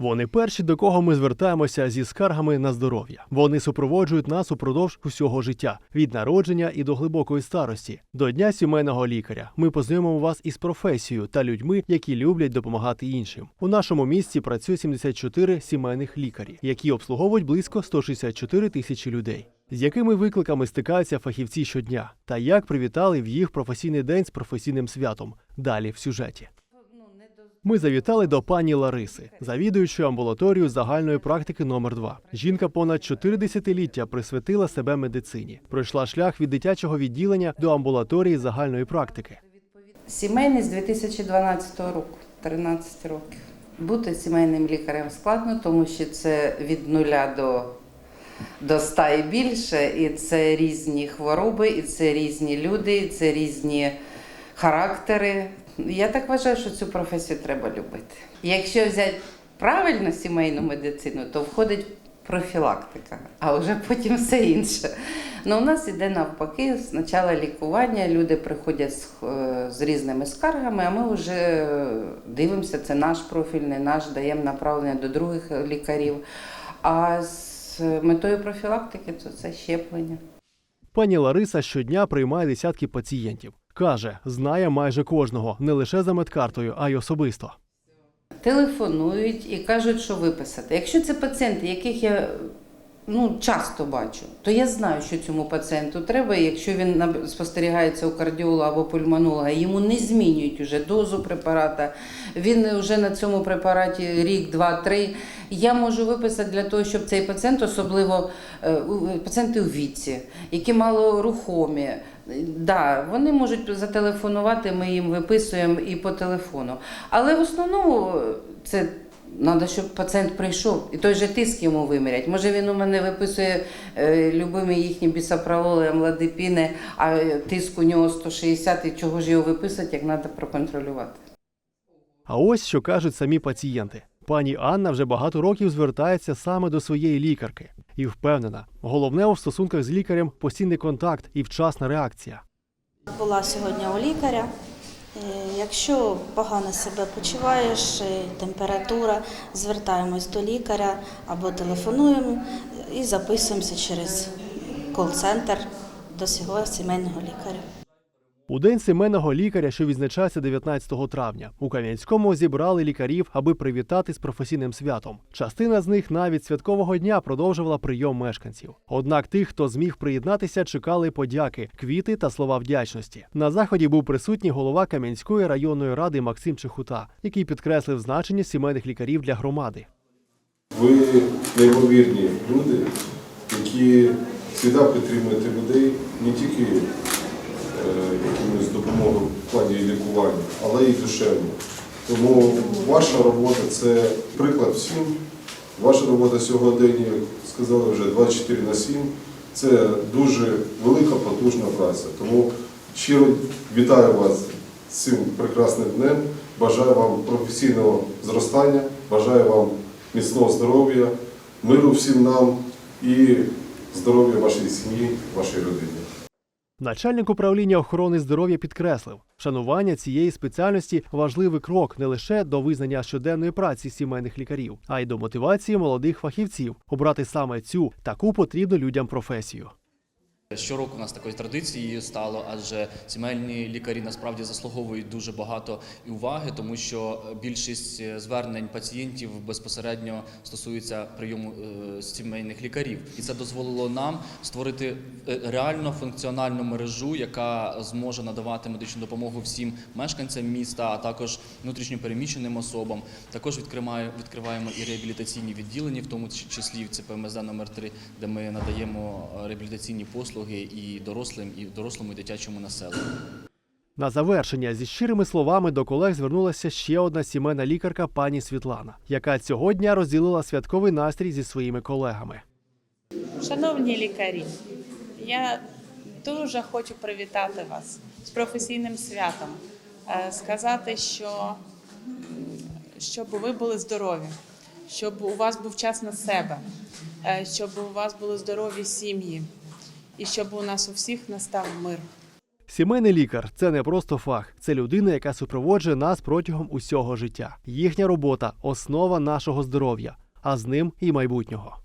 Вони перші, до кого ми звертаємося зі скаргами на здоров'я. Вони супроводжують нас упродовж усього життя від народження і до глибокої старості. До дня сімейного лікаря ми познайомимо вас із професією та людьми, які люблять допомагати іншим. У нашому місті працює 74 сімейних лікарі, які обслуговують близько 164 тисячі людей. З якими викликами стикаються фахівці щодня, та як привітали в їх професійний день з професійним святом? Далі в сюжеті. Ми завітали до пані Лариси, завідуючої амбулаторію загальної практики номер 2 Жінка понад 4 десятиліття присвятила себе медицині. Пройшла шлях від дитячого відділення до амбулаторії загальної практики. Сімейний з 2012 року, 13 років. Бути сімейним лікарем складно, тому що це від нуля до, до 100 і більше, і це різні хвороби, і це різні люди, і це різні характери. Я так вважаю, що цю професію треба любити. Якщо взяти правильно сімейну медицину, то входить профілактика, а вже потім все інше. Ну, у нас іде навпаки, спочатку лікування, люди приходять з, е, з різними скаргами, а ми вже дивимося, це наш профіль, не наш, даємо направлення до других лікарів. А з метою профілактики то це щеплення. Пані Лариса щодня приймає десятки пацієнтів. Каже, знає майже кожного, не лише за медкартою, а й особисто. телефонують і кажуть, що виписати. Якщо це пацієнти, яких я ну, часто бачу, то я знаю, що цьому пацієнту треба. І якщо він спостерігається у кардіолога або пульмонолога, йому не змінюють уже дозу препарата, він вже на цьому препараті рік, два, три. Я можу виписати для того, щоб цей пацієнт, особливо е, пацієнти у віці, які малорухомі, Да, вони можуть зателефонувати, ми їм виписуємо і по телефону. Але в основному е, це треба, щоб пацієнт прийшов і той же тиск йому вимірять. Може він у мене виписує е, любимі їхні бісопрололи, амлодипіни, а е, тиск у нього 160, і чого ж його виписати, як треба проконтролювати. А ось що кажуть самі пацієнти. Пані Анна вже багато років звертається саме до своєї лікарки і впевнена, головне у стосунках з лікарем постійний контакт і вчасна реакція. Була сьогодні у лікаря. Е, Якщо погано себе почуваєш, е, температура, звертаємось до лікаря або телефонуємо і записуємося через кол-центр до свого сімейного лікаря. У день сімейного лікаря, що відзначається 19 травня, у Кам'янському зібрали лікарів, аби привітати з професійним святом. Частина з них навіть святкового дня продовжувала прийом мешканців. Однак тих, хто зміг приєднатися, чекали подяки, квіти та слова вдячності. На заході був присутній голова Кам'янської районної ради Максим Чехута, який підкреслив значення сімейних лікарів для громади. Ви неймовірні люди, які завжди підтримуєте людей не тільки якимось допомогою в плані лікування, але й душевно. Тому ваша робота це приклад всім. Ваша робота сьогодні, як сказали вже 24 на 7. Це дуже велика, потужна праця. Тому щиро вітаю вас з цим прекрасним днем. Бажаю вам професійного зростання, бажаю вам міцного здоров'я, миру всім нам і здоров'я вашій сім'ї, вашій родині. Начальник управління охорони здоров'я підкреслив, шанування цієї спеціальності важливий крок не лише до визнання щоденної праці сімейних лікарів, а й до мотивації молодих фахівців обрати саме цю таку потрібну людям професію. Щороку у нас такою традицією стало, адже сімейні лікарі насправді заслуговують дуже багато уваги, тому що більшість е, звернень пацієнтів безпосередньо стосується прийому е, сімейних лікарів, і це дозволило нам створити е, реально функціональну мережу, яка зможе надавати медичну допомогу всім мешканцям міста, а також внутрішньопереміщеним особам. Також відкриває- відкриваємо і реабілітаційні відділення, в тому числі в ЦПМЗ номер 3 де ми надаємо реабілітаційні послуги і дорослим, і дорослому і дитячому населенню. На завершення зі щирими словами до колег звернулася ще одна сімейна лікарка пані Світлана, яка цього дня розділила святковий настрій зі своїми колегами. Шановні лікарі, я дуже хочу привітати вас з професійним святом, Е, сказати, що щоб ви були здорові, щоб у вас був час на себе, е, щоб у вас були здорові сім'ї, і щоб у нас у всіх настав мир. Сімейний лікар це не просто фах, це людина, яка супроводжує нас протягом усього життя. Їхня робота основа нашого здоров'я, а з ним і майбутнього.